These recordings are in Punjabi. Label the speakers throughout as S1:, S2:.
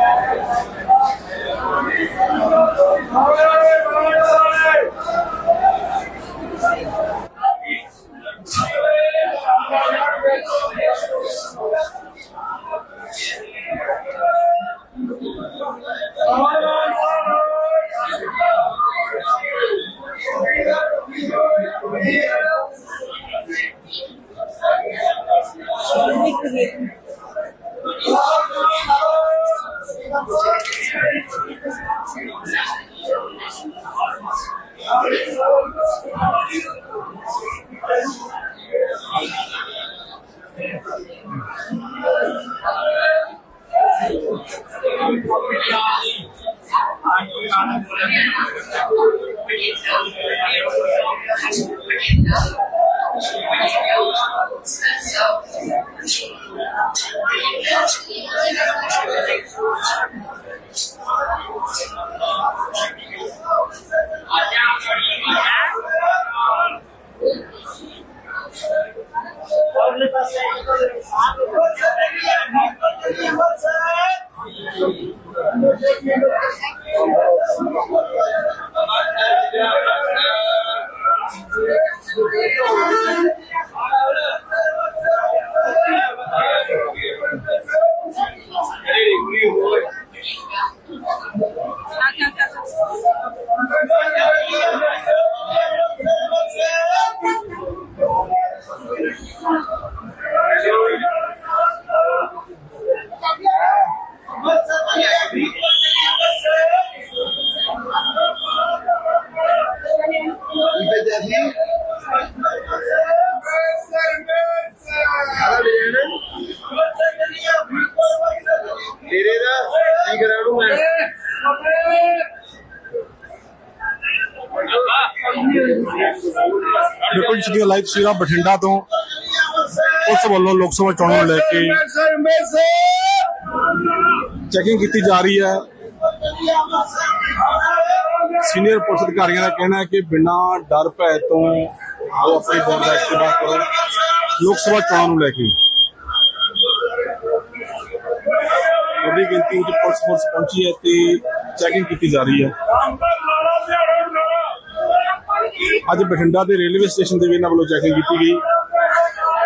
S1: Thank you. Thank you.
S2: ਬਿਲਕੁਲ ਲਾਈਵ ਤਸਵੀਰਾਂ ਬਠਿੰਡਾ ਤੋਂ। ਉਸ ਵੱਲੋਂ ਲੋਕ ਸਭਾ ਚੋਣਾਂ ਨੂੰ ਲੈ ਕੇ ਚੈਕਿੰਗ ਕੀਤੀ ਜਾ ਰਹੀ ਹੈ। ਸੀਨੀਅਰ ਪੁਲਿਸ ਅਧਿਕਾਰੀਆਂ ਦਾ ਕਹਿਣਾ ਹੈ ਕਿ ਬਿਨਾਂ ਡਰ ਭੈ ਤੋਂ ਉਹ ਆਪਣੀ ਵੋਟ ਦਾ ਇਸਤੇਮਾਲ ਕਰੋ। ਲੋਕ ਸਭਾ ਚੋਣਾਂ ਨੂੰ ਲੈ ਕੇ। ਵੱਡੀ ਗਿਣਤੀ ਵਿੱਚ ਪੁਲਿਸ ਫੋਰਸ ਪਹੁੰਚੀ ਹੈ ਤੇ ਚੈਕਿੰਗ ਕੀਤੀ ਜਾ ਰਹੀ ਹੈ। ਅੱਜ ਬਠਿੰਡਾ ਦੇ ਰੇਲਵੇ ਸਟੇਸ਼ਨ ਤੇ ਵੀ ਇਹਨਾਂ ਵੱਲੋਂ ਚੈਕਿੰਗ ਕੀਤੀ ਗਈ।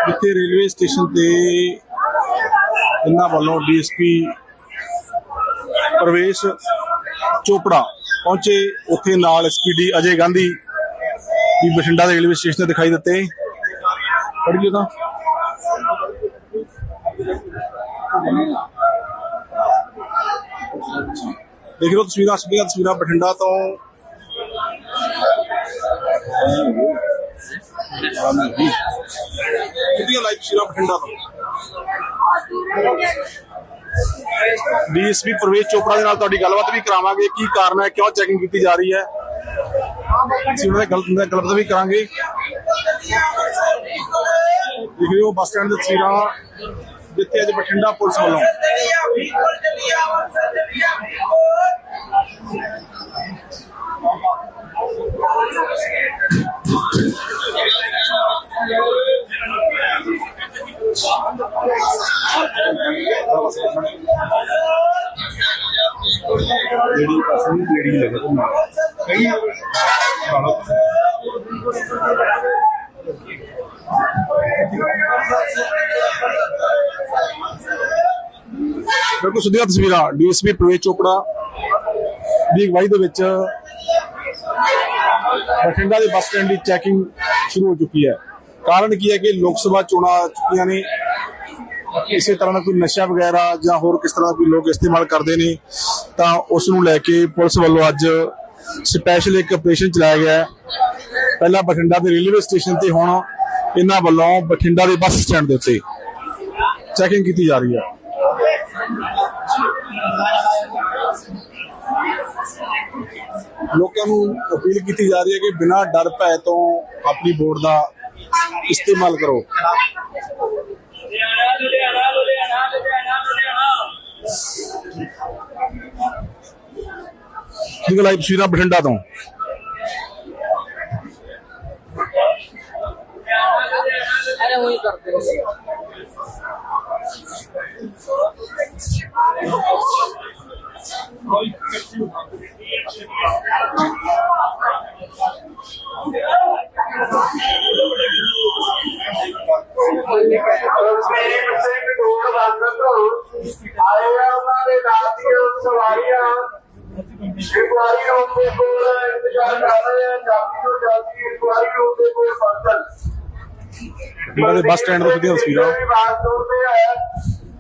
S2: ਜਿੱਥੇ ਰੇਲਵੇ ਸਟੇਸ਼ਨ ਤੇ ਇਹਨਾਂ ਵੱਲੋਂ ਡੀਐਸਪੀ ਪ੍ਰਵੇਸ਼ ਚੋਪੜਾ ਪਹੁੰਚੇ। ਉੱਥੇ ਨਾਲ ਐਸਪੀਡੀ ਅਜੇ ਗਾਂਧੀ ਵੀ ਬਠਿੰਡਾ ਦੇ ਰੇਲਵੇ ਸਟੇਸ਼ਨ ਤੇ ਦਿਖਾਈ ਦਿੱਤੇ। ਪੜ੍ਹੀਏ ਤਾਂ ਦੇਖ ਲਓ ਤਸਵੀਰਾਂ, ਸਿੱਧੀਆਂ ਤਸਵੀਰਾਂ ਬਠਿੰਡਾ ਤੋਂ ਸਿੱਧੀਆਂ ਲਾਈਵ ਤਸਵੀਰਾਂ ਬਠਿੰਡਾ ਤੋਂ? ਡੀਐਸਪੀ ਪ੍ਰਵੇਸ਼ ਚੋਪੜਾ ਦੇ ਨਾਲ ਤੁਹਾਡੀ ਗੱਲਬਾਤ ਵੀ ਕਰਾਵਾਂਗੇ, ਕੀ ਕਾਰਨ ਹੈ, ਕਿਉਂ ਚੈਕਿੰਗ ਕੀਤੀ ਜਾ ਰਹੀ ਹੈ? ਅਸੀਂ ਉਹਨਾਂ ਦੇ ਗਲਤ ਨਾਲ ਗੱਲਬਾਤ ਵੀ ਕਰਾਂਗੇ। ਦੇਖਦੇ ਹੋ, ਬੱਸ ਸਟੈਂਡ ਦੀ ਤਸਵੀਰਾਂ ਜਿੱਥੇ ਅੱਜ ਬਠਿੰਡਾ ਪੁਲਿਸ ਵੱਲੋਂ ਬਿਲਕੁਲ ਸਿੱਧੀਆਂ ਤਸਵੀਰਾਂ? ਡੀਐਸਪੀ ਪ੍ਰਵੇਸ਼ ਚੋਪੜਾ ਦੀ ਅਗਵਾਈ ਦੇ ਵਿੱਚ ਬਠਿੰਡਾ ਦੇ ਬੱਸ ਸਟੈਂਡ ਦੀ ਚੈਕਿੰਗ ਸ਼ੁਰੂ ਹੋ ਚੁੱਕੀ ਹੈ। ਕਾਰਨ ਕੀ ਹੈ ਕਿ ਲੋਕ ਸਭਾ ਚੋਣਾਂ ਆ ਚੁੱਕੀਆਂ ਨੇ? ਕਿਸੇ ਤਰ੍ਹਾਂ ਦਾ ਕੋਈ ਨਸ਼ਾ ਵਗੈਰਾ ਜਾਂ ਹੋਰ ਕਿਸ ਤਰ੍ਹਾਂ ਦਾ ਕੋਈ ਲੋਕ ਇਸਤੇਮਾਲ ਕਰਦੇ ਨੇ? ਤਾਂ ਉਸ ਨੂੰ ਲੈ ਕੇ ਪੁਲਿਸ ਵੱਲੋਂ ਅੱਜ ਸਪੈਸ਼ਲ ਇੱਕ ਆਪਰੇਸ਼ਨ ਚਲਾਇਆ ਗਿਆ ਪਹਿਲਾਂ ਬਠਿੰਡਾ ਦੇ ਰੇਲਵੇ ਸਟੇਸ਼ਨ ਤੇ ਹੁਣ ਇਹਨਾਂ ਵੱਲੋਂ ਬਠਿੰਡਾ ਦੇ ਬੱਸ ਸਟੈਂਡ ਦੇ ਉੱਤੇ ਚੈਕਿੰਗ ਕੀਤੀ ਜਾ ਰਹੀ ਹੈ। ਲੋਕਾਂ ਨੂੰ ਅਪੀਲ ਕੀਤੀ ਜਾ ਰਹੀ ਹੈ ਕਿ ਬਿਨਾਂ ਡਰ ਭੈ ਤੋਂ ਆਪਣੀ ਵੋਟ ਦਾ ਇਸਤੇਮਾਲ ਕਰੋ।
S3: ਲੁਧਿਆਣਾ
S2: ਲਾਈਵ ਤਸਵੀਰਾਂ ਬਠਿੰਡਾ ਤੋਂ। ਇਹਨਾਂ ਦੇ ਬੱਸ ਸਟੈਂਡ ਤੋਂ ਸਿੱਧੀਆਂ ਤਸਵੀਰਾਂ।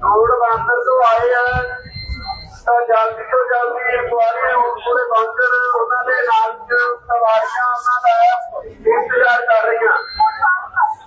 S1: ਰੋਡ ਬਾਂਦਰ ਤੋਂ ਆਏ ਆ। ਤਾਂ ਜਲਦੀ ਤੋਂ ਜਲਦੀ ਇੱਕ ਵਾਰੀ ਰੂਮ ਕੋਲੇ ਪਹੁੰਚਣ ਉਹਨਾਂ ਦੇ ਨਾਲ ਸਵਾਰੀਆਂ, ਉਹਨਾਂ ਦਾ ਇੰਤਜ਼ਾਰ ਕਰ ਰਹੀਆਂ।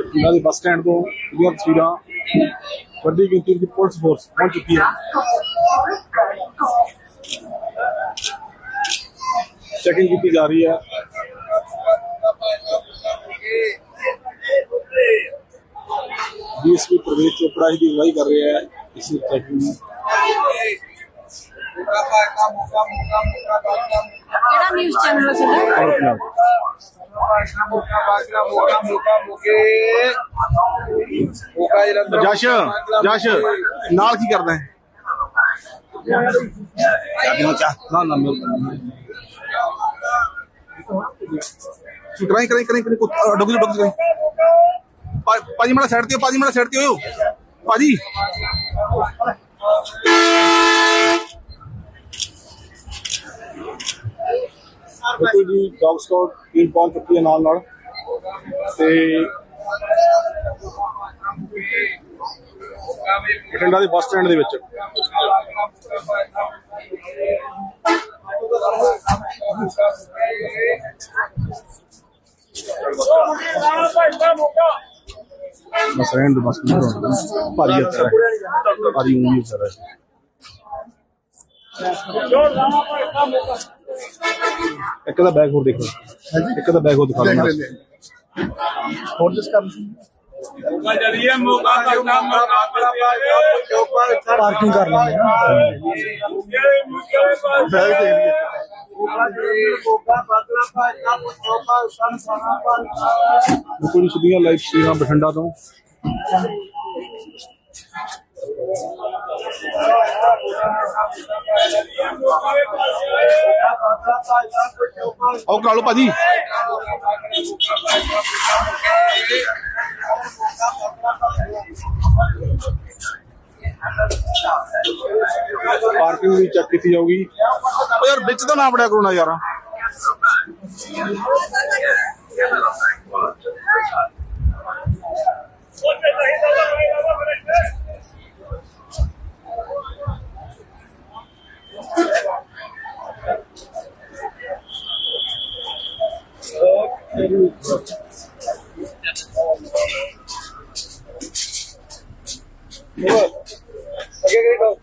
S2: ਇਹਨਾਂ ਦੇ ਬੱਸ ਸਟੈਂਡ ਤੋਂ ਜਿਹੜੀਆਂ ਤਸਵੀਰਾਂ ਵੱਡੀ ਗਿਣਤੀ ਵਿੱਚ ਪੁਲਿਸ ਫੋਰਸ ਪਹੁੰਚ ਚੁੱਕੀ ਹੈ ਚੈਕਿੰਗ ਕੀਤੀ ਜਾ ਰਹੀ ਹੈ ਡੀਐਸਪੀ ਪ੍ਰਵੇਸ਼ ਚੋਪੜਾ ਜੀ ਦੀ ਅਗਵਾਈ ਕਰ ਰਿਹਾ ਹੈ ਇਸ ਚੈਕਿੰਗ ਨੂੰ
S4: ਕਿਹੜਾ ਨਿਊਜ਼ ਚੈਨਲ ਹੈ ਤੁਹਾਡਾ
S2: ਔਰ ਪੰਜਾਬ ਜਸ਼ ਜਸ਼ ਨਾਲ ਕੀ ਕਰਦਾ ਹੈ? ਨਾ ਨਾ ਕਰਾਈ ਕਰਾਈ ਕਰਾਈ ਕਰਾਈ ਡੁੱਗ ਡੁੱਗ ਕਰਾਈ ਪਾ- ਪਾਜੀ ਮਾੜਾ ਸਾਈਡ ਤੇ ਹੋ, ਪਾਜੀ ਮਾੜਾ ਸਾਈਡ ਤੇ ਹੋਇਓ। ਪਾਜੀ। ਬਿਲਕੁਲ ਜੀ ਡੌਗ ਸਕਾਊਟ ਟੀਮ ਪਹੁੰਚ ਚੁੱਕੀ ਹੈ ਨਾਲ ਨਾਲ। ਤੇ ਬਠਿੰਡਾ ਦੇ ਬੱਸ ਸਟੈਂਡ ਦੇ ਵਿੱਚ। ਬਸ ਰਹਿਣ ਦੇ ਬਸ। ਨਹੀਂ ਹੋਣਾ ਭਾਰੀ ਹੈ ਸਾਰਾ ਭਾਰੀ ਉਂਗਲੀ ਸਾਰਾ। ਇੱਕ ਦਾ ਬੈਗ ਹੋਰ ਦੇਖੋ ਇੱਕ ਦਾ ਬੈਗ ਹੋਰ ਦਿਖਾ ਦਿਓ
S5: ਹੋਰ ਜਿਸ ਕਰ ਪਾਰਕਿੰਗ ਕਰ ਲੈਂਦੇ ਬੈਗ ਦੇ ਲਈਏ
S2: ਬਿਲਕੁਲ ਹੀ ਸਿੱਧੀਆਂ ਲਾਈਵ ਤਸਵੀਰਾਂ ਬਠਿੰਡਾ ਤੋਂ ਆਓ ਕਰਾ ਲਓ ਭਾਜੀ। ਪਾਰਕਿੰਗ ਵੀ ਚੈੱਕ ਕੀਤੀ ਜਾਊਗੀ। ਓ ਯਾਰ ਵਿੱਚ ਤਾਂ ਨਾ ਵੜਿਆ ਕਰੋ ਨਾ ਯਾਰ।
S1: ਜਿਹੜਾ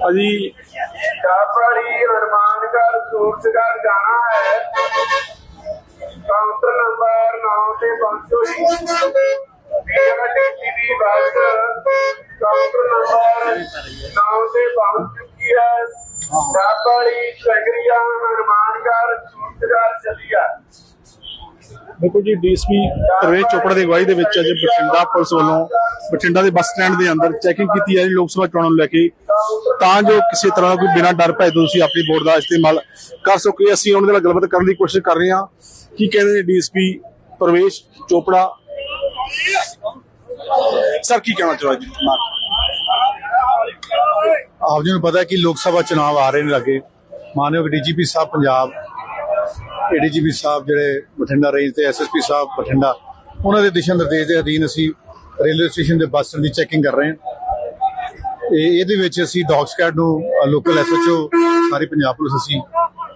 S2: ਭਾਜੀ
S1: ਚਾਪੜੀ ਹਨੂਮਾਨਗੜ੍ਹ ਸੂਰਤਗੜ੍ਹ ਜਾਣਾ ਹੈ। ਕਾਊਂਟਰ ਨੰਬਰ 9 ਤੇ ਪਹੁੰਚੋ ਜੀ ਦੀ ਬੱਸ ਕਾਊਂਟਰ ਨੰਬਰ 9 ਤੇ ਪਹੁੰਚ ਚੁੱਕੀ ਹੈ। ਚਾਪੜੀ ਸੰਗਰੀਆ ਹਨੂਮਾਨਗੜ੍ਹ ਸੂਰਤਗੜ੍ਹ ਚੱਲੀਆ
S2: ਜੀ, ਡੀਐਸਪੀ ਪ੍ਰਵੇਸ਼ ਚੋਪੜਾ ਦੀ ਅਗਵਾਈ ਦੇ ਵਿੱਚ ਅੱਜ ਬਠਿੰਡਾ ਪੁਲਿਸ ਵੱਲੋਂ ਬਠਿੰਡਾ ਦੇ ਬੱਸ ਸਟੈਂਡ ਦੇ ਅੰਦਰ ਚੈਕਿੰਗ ਕੀਤੀ ਜਾ ਰਹੀ ਲੋਕ ਸਭਾ ਚੋਣਾਂ ਨੂੰ ਲੈ ਕੇ। ਤਾਂ ਜੋ ਕਿਸੇ ਤਰ੍ਹਾਂ ਦਾ ਕੋਈ ਬਿਨਾਂ ਡਰ ਭੈ ਤੋਂ ਤੁਸੀਂ ਆਪਣੀ ਵੋਟ ਦਾ ਇਸਤੇਮਾਲ ਕਰ ਸਕੋ। ਅਸੀਂ ਉਹਨਾਂ ਦੇ ਨਾਲ ਗੱਲਬਾਤ ਕਰਨ ਦੀ ਕੋਸ਼ਿਸ਼ ਕਰ ਰਹੇ ਹਾਂ। ਕੀ ਕਹਿੰਦੇ ਨੇ ਡੀਐਸਪੀ ਪ੍ਰਵੇਸ਼ ਚੋਪੜਾ? ਸਰ, ਕੀ ਕਹਿਣਾ ਚਾਹੁੰਦੇ ਜੀ
S5: ਆਪ ਜੀ ਨੂੰ ਪਤਾ ਕਿ ਲੋਕ ਸਭਾ ਚੁਣਾਵ ਆ ਰਹੇ ਨੇ ਲੱਗੇ। ਮਾਨਯੋਗ ਡੀਜੀਪੀ ਸਾਹਿਬ, ਪੰਜਾਬ ਏਡੀਜੀਪੀ ਸਾਹਿਬ ਜਿਹੜੇ ਬਠਿੰਡਾ ਰੇਂਜ ਤੇ ਐਸਐਸਪੀ ਸਾਹਿਬ ਬਠਿੰਡਾ ਉਹਨਾਂ ਦੇ ਦਿਸ਼ਾ ਨਿਰਦੇਸ਼ ਦੇ ਅਧੀਨ ਅਸੀਂ ਰੇਲਵੇ ਸਟੇਸ਼ਨ ਦੇ ਬੱਸ ਦੀ ਚੈਕਿੰਗ ਕਰ ਰਹੇ ਹਾਂ। ਇਹ ਇਹਦੇ ਵਿੱਚ ਅਸੀਂ ਡੌਗ ਸਕੈਡ ਨੂੰ ਲੋਕਲ ਐਸਐਚਓ ਸਾਰੀ ਪੰਜਾਬ ਪੁਲਿਸ ਅਸੀਂ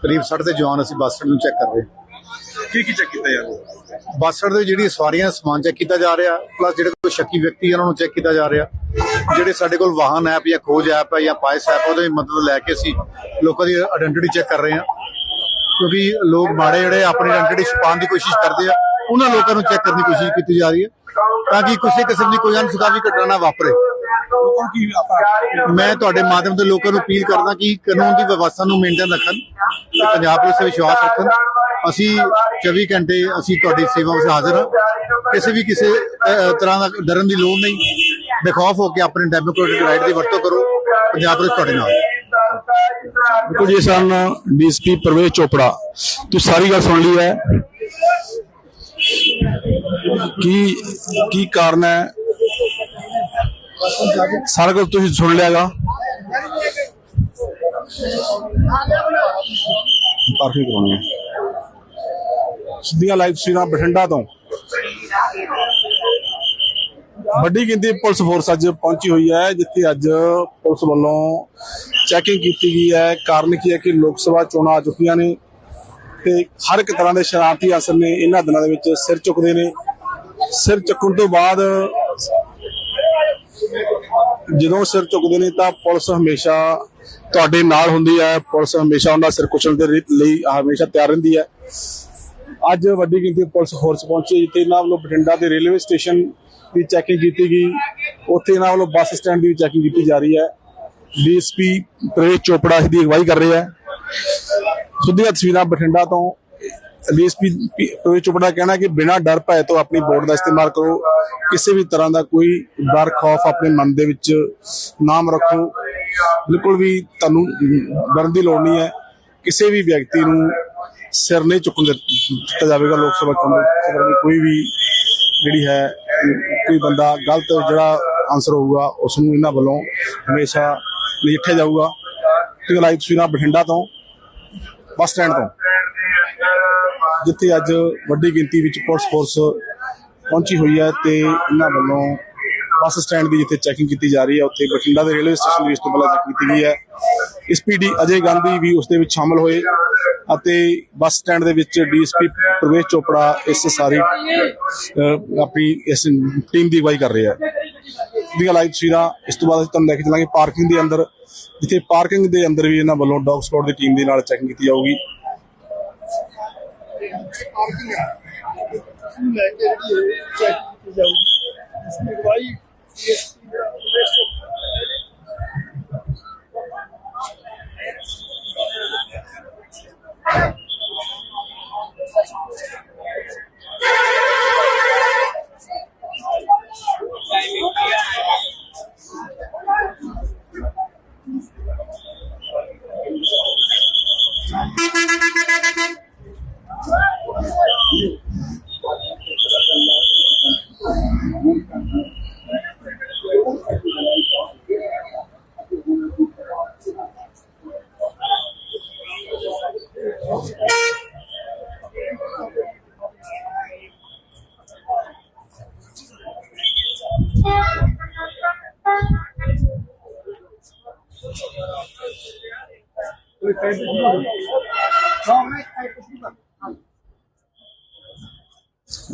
S5: ਕਰੀਬ 60 ਦੇ ਜਵਾਨ ਅਸੀਂ ਬੱਸ ਨੂੰ ਚੈੱਕ ਕਰ ਰਹੇ ਹਾਂ।
S2: ਕੀ ਕੀ ਚੈੱਕ ਕੀਤਾ ਯਾਰ
S5: ਬੱਸ ਸਟੈਂਡ ਦੇ ਜਿਹੜੀ ਸਵਾਰੀਆਂ ਸਮਾਨ ਚੈੱਕ ਕੀਤਾ ਜਾ ਰਿਹਾ ਪਲੱਸ ਜਿਹੜੇ ਕੋਈ ਸ਼ੱਕੀ ਵਿਅਕਤੀ ਉਹਨਾਂ ਨੂੰ ਚੈੱਕ ਕੀਤਾ ਜਾ ਰਿਹਾ। ਜਿਹੜੇ ਸਾਡੇ ਕੋਲ ਵਾਹਨ ਐਪ ਜਾਂ ਖੋਜ ਐਪ ਹੈ ਜਾਂ ਪਾਇਸ ਐਪ ਉਹਦੇ ਮਦਦ ਲੈ ਕੇ ਅਸੀਂ ਲੋਕਾਂ ਦੀ ਆਇਡੈਂਟੀਟੀ ਚੈੱਕ ਕਰ ਰਹੇ ਹਾਂ। ਕਿਉਂਕਿ ਲੋਕ ਮਾੜੇ ਜਿਹੜੇ ਆਪਣੀ ਆਇਡੈਂਟੀਟੀ ਛੁਪਾਉਣ ਦੀ ਕੋਸ਼ਿਸ਼ ਕਰਦੇ ਆ ਉਹਨਾਂ ਲੋਕਾਂ ਨੂੰ ਚੈੱਕ ਕਰਨ ਦੀ ਕੋਸ਼ਿਸ਼ ਕੀਤੀ ਜਾ ਰਹੀ ਹੈ ਤਾਂ ਕਿ ਕਿਸੇ ਕਿਸਮ ਦੀ ਕੋਈ ਅਨਸੁਖਾਵੀ ਘਟਨਾ ਨਾ ਵਾਪਰੇ।
S2: ਲੋਕਾਂ ਕੀ
S5: ਮੈਂ ਤੁਹਾਡੇ ਮਾਧਿਅਮ ਤੋਂ ਲੋਕਾਂ ਨੂੰ ਅਪੀਲ ਕਰਦਾ ਕਿ ਕਾਨੂੰਨ ਦੀ ਵਿਵਸਥਾ ਨੂੰ ਮੇਨਟੇਨ ਰੱਖਣ ਤੇ ਪੰਜਾਬ ਪੁਲਿਸ ਤੇ ਵਿਸ਼ਵਾਸ ਰੱਖਣ। ਅਸੀਂ 24 ਘੰਟੇ ਅਸੀਂ ਤੁਹਾਡੀ ਸੇਵਾ ਵਿੱਚ ਹਾਜ਼ਰ ਹਾਂ। ਕਿਸੇ ਵੀ ਕਿਸੇ ਤਰ੍ਹਾਂ ਦਾ ਡਰਨ ਦੀ ਲੋੜ ਨਹੀਂ। ਬੇਖੌਫ ਹੋ ਕੇ ਆਪਣੇ ਡੈਮੋਕ੍ਰੈਟਿਕ ਰਾਈਟ ਦੀ ਵਰਤੋਂ ਕਰੋ। ਪੰਜਾਬ ਪੁਲਿਸ ਤੁਹਾਡੇ ਨਾਲ।
S2: ਬਿਲਕੁਲ ਜੀ ਸਨ ਡੀਐਸਪੀ ਪ੍ਰਵੇਸ਼ ਚੋਪੜਾ। ਤੁਸੀਂ ਸਾਰੀ ਗੱਲ ਸੁਣ ਲਈ ਹੈ। ਕੀ ਕੀ ਕਾਰਨ ਹੈ? ਸਾਰਾ ਕੁਝ ਤੁਸੀਂ ਸੁਣ ਲਿਆਗਾ ਪਾਰਕਿੰਗ ਕਰਾਉਣੀ ਹੈ? ਸਿੱਧੀਆਂ ਲਾਈਵ ਤਸਵੀਰਾਂ ਬਠਿੰਡਾ ਤੋਂ। ਵੱਡੀ ਗਿਣਤੀ ਪੁਲਿਸ ਫੋਰਸ ਅੱਜ ਪਹੁੰਚੀ ਹੋਈ ਹੈ ਜਿੱਥੇ ਅੱਜ ਪੁਲਿਸ ਵੱਲੋਂ ਚੈਕਿੰਗ ਕੀਤੀ ਗਈ ਹੈ। ਕਾਰਨ ਕੀ ਹੈ ਕਿ ਲੋਕ ਸਭਾ ਚੋਣਾਂ ਆ ਚੁੱਕੀਆਂ ਨੇ ਤੇ ਹਰ ਇੱਕ ਤਰ੍ਹਾਂ ਦੇ ਸ਼ਰਾਰਤੀ ਅਸਰ ਨੇ, ਇਹਨਾਂ ਦਿਨਾਂ ਦੇ ਵਿੱਚ ਸਿਰ ਚੁੱਕਦੇ ਨੇ। ਸਿਰ ਚੁੱਕਣ ਤੋਂ ਬਾਅਦ ਜਦੋਂ ਸਿਰ ਚੁੱਕਦੇ ਨੇ ਤਾਂ ਪੁਲਿਸ ਹਮੇਸ਼ਾ ਤੁਹਾਡੇ ਨਾਲ ਹੁੰਦੀ ਹੈ। ਪੁਲਿਸ ਹਮੇਸ਼ਾ ਉਹਨਾਂ ਦਾ ਸਿਰ ਕੁਚਲਣ ਦੇ ਰੀ- ਲਈ ਹਮੇਸ਼ਾ ਤਿਆਰ ਰਹਿੰਦੀ ਹੈ। ਅੱਜ ਵੱਡੀ ਗਿਣਤੀ ਪੁਲਿਸ ਫੋਰਸ ਪਹੁੰਚੀ, ਜਿੱਥੇ ਇਹਨਾਂ ਵੱਲੋਂ ਬਠਿੰਡਾ ਦੇ ਰੇਲਵੇ ਸਟੇਸ਼ਨ ਦੀ ਚੈਕਿੰਗ ਕੀਤੀ ਗਈ। ਉੱਥੇ ਇਹਨਾਂ ਵੱਲੋਂ ਬੱਸ ਸਟੈਂਡ ਦੀ ਵੀ ਚੈਕਿੰਗ ਕੀਤੀ ਜਾ ਰਹੀ ਹੈ। ਡੀਐਸਪੀ ਪ੍ਰਵੇਸ਼ ਚੋਪੜਾ ਇਸ ਦੀ ਅਗਵਾਈ ਕਰ ਰਿਹਾ ਹੈ। ਸਿੱਧੀਆਂ ਤਸਵੀਰਾਂ ਬਠਿੰਡਾ ਤੋਂ। ਡੀਐਸਪੀ ਪ੍ਰਵੇਸ਼ ਚੋਪੜਾ ਕਹਿਣਾ ਕਿ ਬਿਨਾਂ ਡਰ ਭੈ ਤੋਂ ਆਪਣੀ ਵੋਟ ਦਾ ਇਸਤੇਮਾਲ ਕਰੋ। ਕਿਸੇ ਵੀ ਤਰ੍ਹਾਂ ਦਾ ਕੋਈ ਡਰ, ਖੌਫ ਆਪਣੇ ਮਨ ਦੇ ਵਿੱਚ ਨਾਮ ਰੱਖੋ। ਬਿਲਕੁਲ ਵੀ ਤੁਹਾਨੂੰ ਡਰਨ ਦੀ ਲੋੜ ਨਹੀਂ ਹੈ। ਕਿਸੇ ਵੀ ਵਿਅਕਤੀ ਨੂੰ ਸਿਰ ਨਹੀਂ ਚੁੱਕਣ ਦਿੱਤਾ ਜਾਵੇਗਾ ਲੋਕ ਸਭਾ ਚੋਣਾਂ ਵਿੱਚ ਕੋਈ ਵੀ ਜਿਹੜੀ ਹੈ, ਕੋਈ ਬੰਦਾ ਗਲਤ ਜਿਹੜਾ ਆਨਸਰ ਹੋਊਗਾ ਉਸ ਨੂੰ ਇਹਨਾਂ ਵੱਲੋਂ ਹਮੇਸ਼ਾ ਨਜਿੱਠਿਆ ਜਾਊਗਾ। ਤੇ ਲਾਈਵ ਤਸਵੀਰਾਂ ਬਠਿੰਡਾ ਤੋਂ, ਬੱਸ ਸਟੈਂਡ ਤੋਂ। ਜਿੱਥੇ ਅੱਜ ਵੱਡੀ ਗਿਣਤੀ ਵਿੱਚ ਪੁਲਿਸ ਫੋਰਸ ਪਹੁੰਚੀ ਹੋਈ ਹੈ ਤੇ ਇਹਨਾਂ ਵੱਲੋਂ ਬੱਸ ਸਟੈਂਡ ਦੀ ਜਿੱਥੇ ਚੈਕਿੰਗ ਕੀਤੀ ਜਾ ਰਹੀ ਹੈ, ਉੱਥੇ ਬਠਿੰਡਾ ਦੇ ਰੇਲਵੇ ਸਟੇਸ਼ਨ ਦੀ ਇਸ ਤੋਂ ਪਹਿਲਾਂ ਚੈੱਕ ਕੀਤੀ ਗਈ ਹੈ। ਐਸਪੀਡੀ ਅਜੇ ਗਾਂਧੀ ਵੀ ਉਸ ਦੇ ਵਿੱਚ ਸ਼ਾਮਲ ਹੋਏ ਅਤੇ ਬੱਸ ਸਟੈਂਡ ਦੇ ਵਿੱਚ ਡੀਐਸਪੀ ਪ੍ਰਵੇਸ਼ ਚੋਪੜਾ ਇਸ ਸਾਰੀ ਆਪਣੀ ਇਸ ਟੀਮ ਦੀ ਅਗਵਾਈ ਕਰ ਰਿਹਾ ਹੈ। ਦੀਆਂ ਲਾਈਵ ਤਸਵੀਰਾਂ ਇਸ ਤੋਂ ਬਾਅਦ ਅਸੀਂ ਤੁਹਾਨੂੰ ਲੈ ਕੇ ਚੱਲਾਂਗੇ ਪਾਰਕਿੰਗ ਦੇ ਅੰਦਰ। ਜਿੱਥੇ ਪਾਰਕਿੰਗ ਦੇ ਅੰਦਰ ਵੀ ਇਹਨਾਂ ਵੱਲੋਂ ਡੌਗ ਸਪੌਟ ਦੀ ਟੀਮ ਦੇ ਨਾਲ ਚੈਕਿੰਗ ਕੀਤੀ ਜਾਊਗੀ।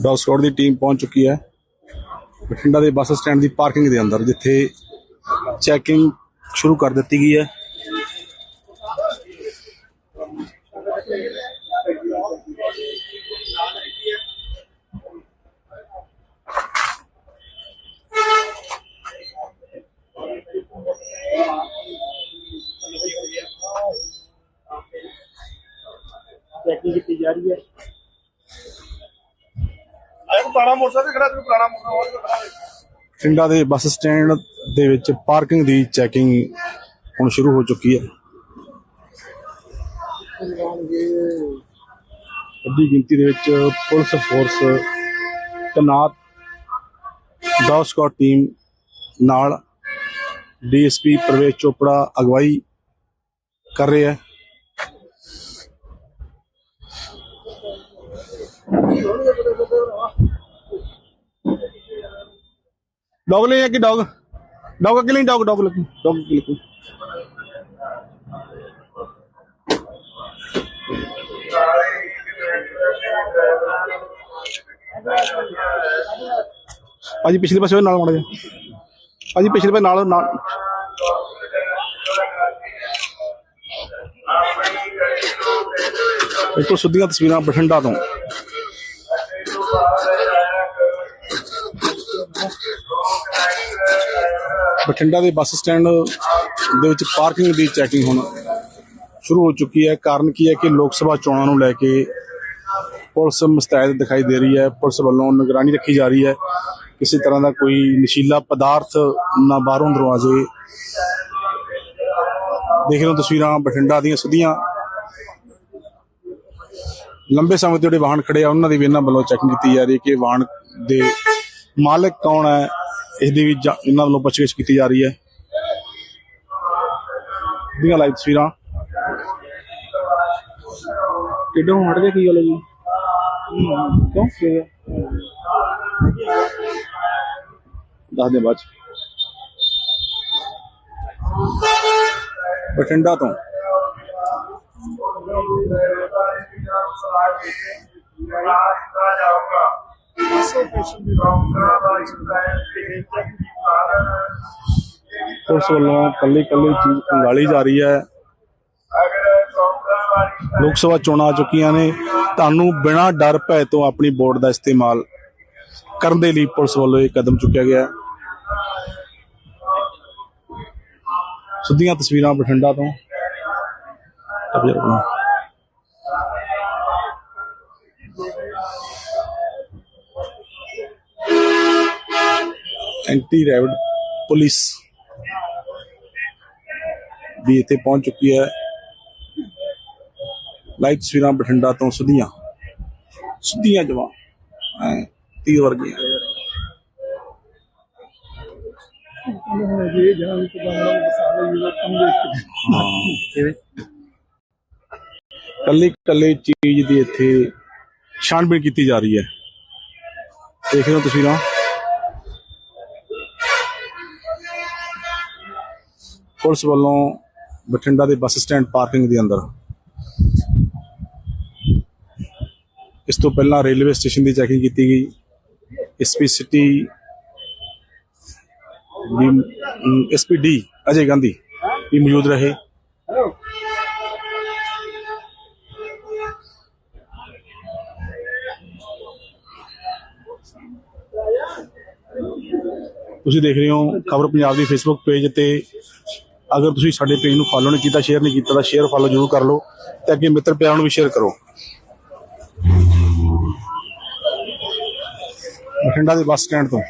S2: ਡੌਗ ਸਪੌਟ ਦੀ ਟੀਮ ਪਹੁੰਚ ਚੁੱਕੀ ਹੈ। ਬਠਿੰਡਾ ਦੇ ਬੱਸ ਸਟੈਂਡ ਦੀ ਪਾਰਕਿੰਗ ਦੇ ਅੰਦਰ, ਜਿੱਥੇ ਚੈਕਿੰਗ ਸ਼ੁਰੂ ਕਰ ਦਿੱਤੀ ਗਈ ਹੈ
S5: ਚੈਕਿੰਗ ਕੀਤੀ ਜਾ ਰਹੀ ਹੈ
S2: ਬਠਿੰਡਾ ਦੇ ਬੱਸ ਸਟੈਂਡ ਦੇ ਵਿੱਚ ਪਾਰਕਿੰਗ ਦੀ ਚੈਕਿੰਗ ਹੁਣ ਸ਼ੁਰੂ ਹੋ ਚੁੱਕੀ ਹੈ। ਵੱਡੀ ਗਿਣਤੀ ਦੇ ਵਿੱਚ ਪੁਲਿਸ ਫੋਰਸ, ਤੈਨਾਤ ਡੌਗ ਸਕਾਟ ਟੀਮ ਨਾਲ ਡੀਐਸਪੀ ਪ੍ਰਵੇਸ਼ ਚੋਪੜਾ ਅਗਵਾਈ ਕਰ ਰਿਹਾ ਹੈ। डॉग ले कि डॉग डॉग अकेले डॉग डॉग लगी डॉग अकेले को ਭਾਜੀ ਪਿਛਲੇ ਪਾਸੇ ਨਾਲ ਮਾੜਾ ਜਿਹਾ ਭਾਜੀ ਪਿਛਲੇ ਪਾਸੇ ਨਾਲ ਨਾਲ ਇਹ ਤੋਂ ਸਿੱਧੀਆਂ ਤਸਵੀਰਾਂ ਬਠਿੰਡਾ ਤੋਂ ਬਠਿੰਡਾ ਦੇ ਬੱਸ ਸਟੈਂਡ ਦੇ ਵਿੱਚ ਪਾਰਕਿੰਗ ਦੀ ਚੈਕਿੰਗ ਹੁਣ ਸ਼ੁਰੂ ਹੋ ਚੁੱਕੀ ਹੈ। ਕਾਰਨ ਕੀ ਹੈ ਕਿ ਲੋਕ ਸਭਾ ਚੋਣਾਂ ਨੂੰ ਲੈ ਕੇ ਪੁਲਿਸ ਮੁਸਤੈਦ ਦਿਖਾਈ ਦੇ ਰਹੀ ਹੈ। ਪੁਲਿਸ ਵੱਲੋਂ ਨਿਗਰਾਨੀ ਰੱਖੀ ਜਾ ਰਹੀ ਹੈ। ਕਿਸੇ ਤਰ੍ਹਾਂ ਦਾ ਕੋਈ ਨਸ਼ੀਲਾ ਪਦਾਰਥ ਨਾ ਬਾਹਰੋਂ ਦਰਵਾਜ਼ੇ ਦੇਖ ਰਹੇ ਹੋ ਤਸਵੀਰਾਂ ਬਠਿੰਡਾ ਦੀਆਂ ਸਿੱਧੀਆਂ। ਲੰਬੇ ਸਮੇਂ ਤੋਂ ਜਿਹੜੇ ਵਾਹਨ ਖੜੇ ਆ, ਉਹਨਾਂ ਦੀ ਵੀ ਇਹਨਾਂ ਵੱਲੋਂ ਚੈਕਿੰਗ ਕੀਤੀ ਜਾ ਰਹੀ ਹੈ ਕਿ ਵਾਹਨ ਦੇ ਮਾਲਕ ਕੌਣ ਹੈ ਇਸ ਦੀ ਵੀ ਜਾਂ- ਇਹਨਾਂ ਵੱਲੋਂ ਪੁੱਛਗਿੱਛ ਕੀਤੀ ਜਾ ਰਹੀ ਹੈ। ਦੀਆਂ ਲਾਈਵ ਤਸਵੀਰਾਂ। ਕਿੱਡੋਂ ਹਟ ਗਿਆ ਕੀ ਗੱਲ ਹੈ ਜੀ? ਕਿਉਂ? ਕੀ ਹੋਇਆ? ਦੱਸ ਦੇ ਬਾਅਦ ਚ। ਬਠਿੰਡਾ ਤੋਂ। ਪੁਲਿਸ ਵੱਲੋਂ ਕੱਲੀ ਕੱਲੀ ਚੀਜ਼ ਖੰਗਾਲੀ ਜਾ ਰਹੀ ਹੈ। ਲੋਕ ਸਭਾ ਚੋਣਾਂ ਆ ਚੁੱਕੀਆਂ ਨੇ। ਤੁਹਾਨੂੰ ਬਿਨਾਂ ਡਰ ਭੈ ਤੋਂ ਆਪਣੀ ਵੋਟ ਦਾ ਇਸਤੇਮਾਲ ਕਰਨ ਦੇ ਲਈ ਪੁਲਿਸ ਵੱਲੋਂ ਇਹ ਕਦਮ ਚੁੱਕਿਆ ਗਿਆ ਸਿੱਧੀਆਂ ਤਸਵੀਰਾਂ ਬਠਿੰਡਾ ਤੋਂ। ਅਭੀ ਐਂਟੀ ਰੈਵਡ ਪੁਲਿਸ ਵੀ ਇੱਥੇ ਪਹੁੰਚ ਚੁੱਕੀ ਹੈ। ਲਾਈਵ ਤਸਵੀਰਾਂ ਬਠਿੰਡਾ ਤੋਂ ਸਿੱਧੀਆਂ ਸਿੱਧੀਆਂ ਜਵਾ ਤੀਰ ਵਰਗੀਆਂ। ਕੱਲੀ ਕੱਲੀ ਚੀਜ਼ ਦੀ ਇੱਥੇ ਛਾਣਬੀਣ ਕੀਤੀ ਜਾ ਰਹੀ ਹੈ। ਦੇਖ ਰਹੇ ਹੋ ਤਸਵੀਰਾਂ। ਪੁਲਿਸ ਵੱਲੋਂ ਬਠਿੰਡਾ ਦੇ ਬੱਸ ਸਟੈਂਡ ਪਾਰਕਿੰਗ ਦੇ ਅੰਦਰ। ਇਸ ਤੋਂ ਪਹਿਲਾਂ ਰੇਲਵੇ ਸਟੇਸ਼ਨ ਦੀ ਚੈਕਿੰਗ ਕੀਤੀ ਗਈ। SP city SP D Ajay Gandhi ਵੀ ਮੌਜੂਦ ਰਹੇ। ਤੁਸੀਂ ਦੇਖ ਰਹੇ ਹੋ ਖਬਰ ਪੰਜਾਬ ਦੀ ਫੇਸਬੁੱਕ ਪੇਜ ਤੇ ਅਗਰ ਤੁਸੀਂ ਸਾਡੇ ਪੇਜ ਨੂੰ ਫਾਲੋ ਨਹੀਂ ਕੀਤਾ ਸ਼ੇਅਰ ਨਹੀਂ ਕੀਤਾ ਤਾਂ ਸ਼ੇਅਰ ਫਾਲੋ ਜ਼ਰੂਰ ਕਰ ਲਓ ਤੇ ਅੱਗੇ ਮਿੱਤਰ ਪਿਆਰਾਂ ਨੂੰ ਵੀ ਸ਼ੇਅਰ ਕਰੋ। ਬਠਿੰਡਾ ਦੇ ਬੱਸ ਸਟੈਂਡ ਤੋਂ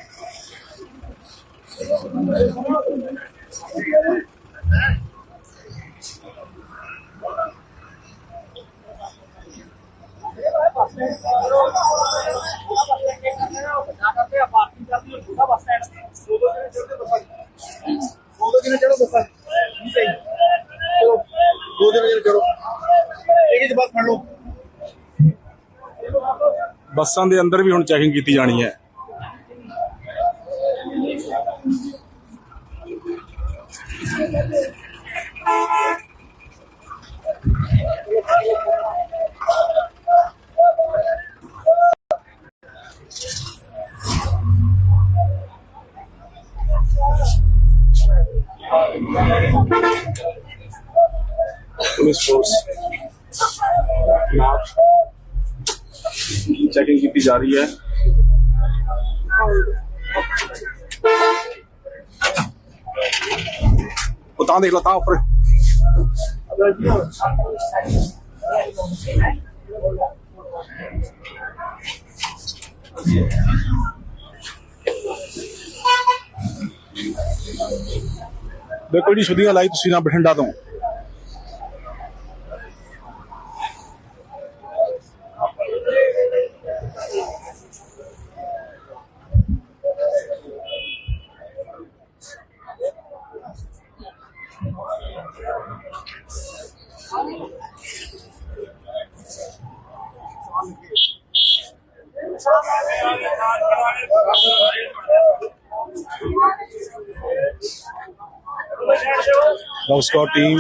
S5: ਦੋ ਦਿਨ ਜਿਹੜੇ ਚੜੋ ਇਹ ਜੀ ਬਸ ਫੜ ਲਓ
S2: ਬੱਸਾਂ ਦੇ ਅੰਦਰ ਵੀ ਹੁਣ ਚੈਕਿੰਗ ਕੀਤੀ ਜਾਣੀ ਹੈ। ਪੁਲਿਸ ਫੋਰਸ ਨਾਲ ਚੈਕਿੰਗ ਕੀਤੀ ਜਾ ਰਹੀ ਹੈ ਉਹ ਤਾਂ ਦੇਖ ਲਾ ਤਾਂ ਉੱਪਰ ਦੇਖੋ ਜੀ ਸੁਧੀਆਂ ਲਾਈ ਤਸਵੀਰਾਂ ਬਠਿੰਡਾ ਤੋਂ dog squad team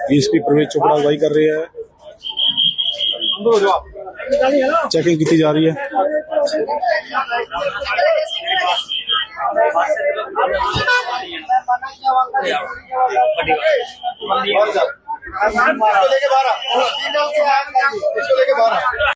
S2: DSP Pravesh Chopra ਅਗਵਾਈ ਕਰ ਰਹੇ ਹੈ ਚੈਕਿੰਗ ਕੀਤੀ ਜਾ ਰਹੀ ਹੈ
S5: लेके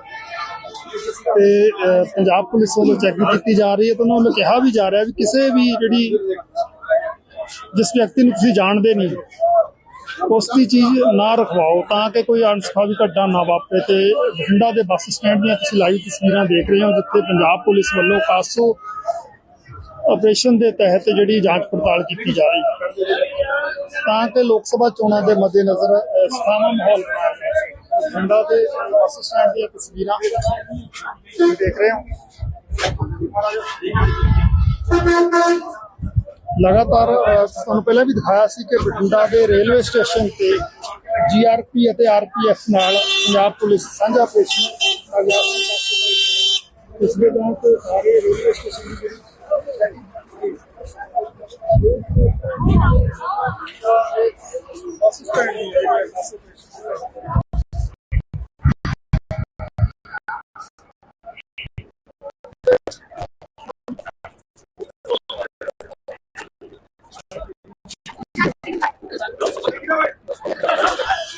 S6: ਤੇ ਪੰਜਾਬ ਪੁਲਿਸ ਵੱਲੋਂ ਚੈਕਿੰਗ ਕੀਤੀ ਜਾ ਰਹੀ ਹੈ ਤੇ ਉਹਨਾਂ ਵੱਲੋਂ ਕਿਹਾ ਵੀ ਜਾ ਰਿਹਾ ਵੀ ਕਿਸੇ ਵੀ ਜਿਹੜੀ ਜਿਸ ਵਿਅਕਤੀ ਨੂੰ ਤੁਸੀਂ ਜਾਣਦੇ ਨਹੀਂ ਉਸ ਦੀ ਚੀਜ਼ ਨਾ ਰਖਵਾਓ ਤਾਂ ਕਿ ਕੋਈ ਅਣਸੁਖਾਵੀ ਘਟਨਾ ਨਾ ਵਾਪਰੇ ਤੇ ਬਠਿੰਡਾ ਦੇ ਬੱਸ ਸਟੈਂਡ ਦੀਆਂ ਤੁਸੀਂ ਲਾਈਵ ਤਸਵੀਰਾਂ ਦੇਖ ਰਹੇ ਹੋ ਜਿੱਥੇ ਪੰਜਾਬ ਪੁਲਿਸ ਵੱਲੋਂ ਕਾਸੋ ਆਪਰੇਸ਼ਨ ਦੇ ਤਹਿਤ ਜਿਹੜੀ ਜਾਂਚ ਪੜਤਾਲ ਕੀਤੀ ਜਾ ਰਹੀ ਹੈ। ਤਾਂ ਕਿ ਲੋਕ ਸਭਾ ਚੋਣਾਂ ਦੇ ਮੱਦੇਨਜ਼ਰ ਅਹ, ਮਾਹੌਲ ਬਠਿੰਡਾ ਦੇ ਬੱਸ ਸਟੈਂਡ ਦੀਆਂ ਤਸਵੀਰਾਂ ਤੁਸੀਂ ਦੇਖ ਰਹੇ ਹੋ ਲਗਾਤਾਰ ਅਹ, ਤੁਹਾਨੂੰ ਪਹਿਲਾਂ ਵੀ ਦਿਖਾਇਆ ਸੀ ਕਿ ਬਠਿੰਡਾ ਦੇ ਰੇਲਵੇ ਸਟੇਸ਼ਨ ਤੇ ਜੀਆਰਪੀ ਅਤੇ ਆਰਪੀਐਫ ਨਾਲ ਪੰਜਾਬ ਪੁਲਿਸ ਸਾਂਝਾ ਆਪਰੇਸ਼ਨ ਕਾਮਯਾਬ ਕੀਤਾ। ਇਸ ਦੇ ਦੌਰਾਨ ਤੇ ਸਾਰੇ ਰੇਲਵੇ ਸਟੇਸ਼ਨ ਦੀ ਜਿਹੜੀ ਬੱਸ ਸਟੈਂਡ ਦੀ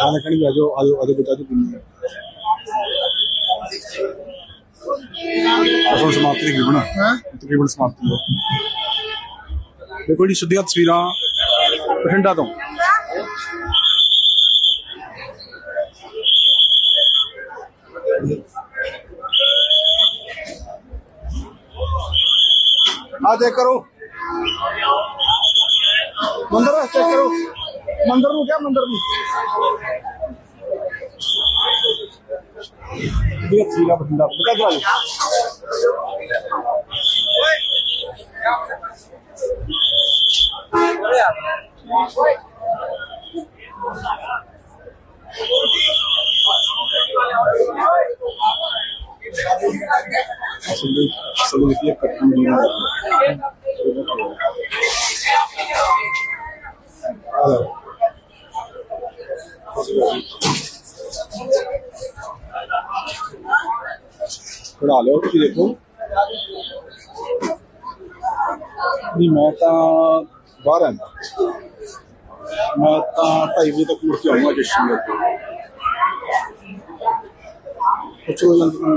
S2: ਖਾਣਾ ਖਾਣੀ ਵੀ ਆਜੋ ਆਜੋ ਬਤਾ ਦੋ ਕਿੰਨੀ ਹੈ? ਅਸਲ ਸਮਾਪਤੀ ਤਕਰੀਬਨ ਤਕਰੀਬਨ ਸਮਾਪਤੀ ਹੈ। ਦੇਖੋ ਜੀ ਸਿੱਧੀਆਂ ਤਸਵੀਰਾਂ ਬਠਿੰਡਾ ਤੋਂ। ਆ ਚੈੱਕ ਕਰੋ। ਮੰਦਰ ਚੈੱਕ ਕਰੋ ਮੰਦਰ ਨੂੰ ਕਿਆ ਮੰਦਰ ਨੂੰ ਇਹ ਤਸਵੀਰਾਂ ਬਠਿੰਡਾ ਬਤਾ ਦਿਓ ਅਸਲ ਵਿੱਚ ਅਸਲ ਵਿੱਚ ਇਹ ਕੱਟਣ ਦੀ ਖੜਾ ਲਓ ਤੁਸੀਂ ਦੇਖੋ। ਨਹੀਂ, ਮੈਂ ਤਾਂ ਬਾਹਰ ਹਾਂ ਮੈਂ ਤਾਂ ਢਾਈ ਵਜੇ ਤੱਕ ਮੁੜ ਕੇ ਆਉਂਗਾ ਜਸ਼ਨ ਦੇ ਕੁਛ ਹੋ ਜਾਂਦਾ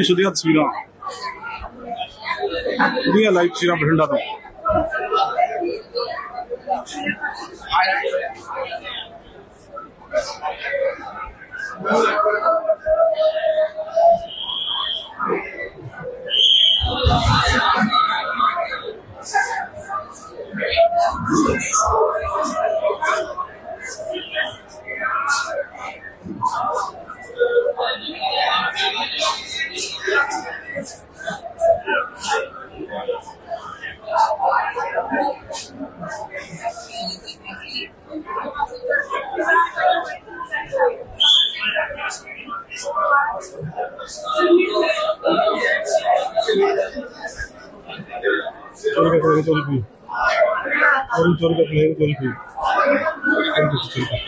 S2: ਜੀ ਸਿੱਧੀਆਂ ਤਸਵੀਰਾਂ। ਦੁਨੀਆ ਲਾਈਵ ਸਿਰਾਂ ਬਠਿੰਡਾ ਤੋਂ। चोरी चोरी का चोरी चोरी की चोरी की चोरी की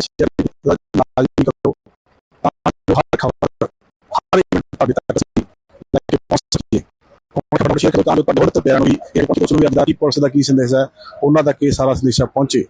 S2: ਸ਼ੇਅਰ ਕੀਤਾ ਕਰੋ ਤਾਂ ਹਰ ਖਬਰ ਹਰ ਇੱਕ ਤੁਹਾਡੇ ਤੱਕ ਅਸੀਂ ਲੈ ਕੇ ਪਹੁੰਚ ਸਕੀਏ ਹੁਣ ਸ਼ੇਅਰ ਕਰੋ ਤਾਂ ਤੁਹਾਡੇ ਹੋਰ ਤੱਕ ਪਿਆਰ ਨੂੰ ਵੀ ਇਹ ਪਹੁੰਚ ਨੂੰ ਵੀ ਅੱਜ ਕੀ ਪੁਲਿਸ ਦਾ ਕੀ ਸੰਦੇਸ਼ ਹੈ ਉਹਨਾਂ ਦਾ ਇਹ ਸਾਰਾ ਸੰਦੇਸ਼ਾ ਪਹੁੰਚੇ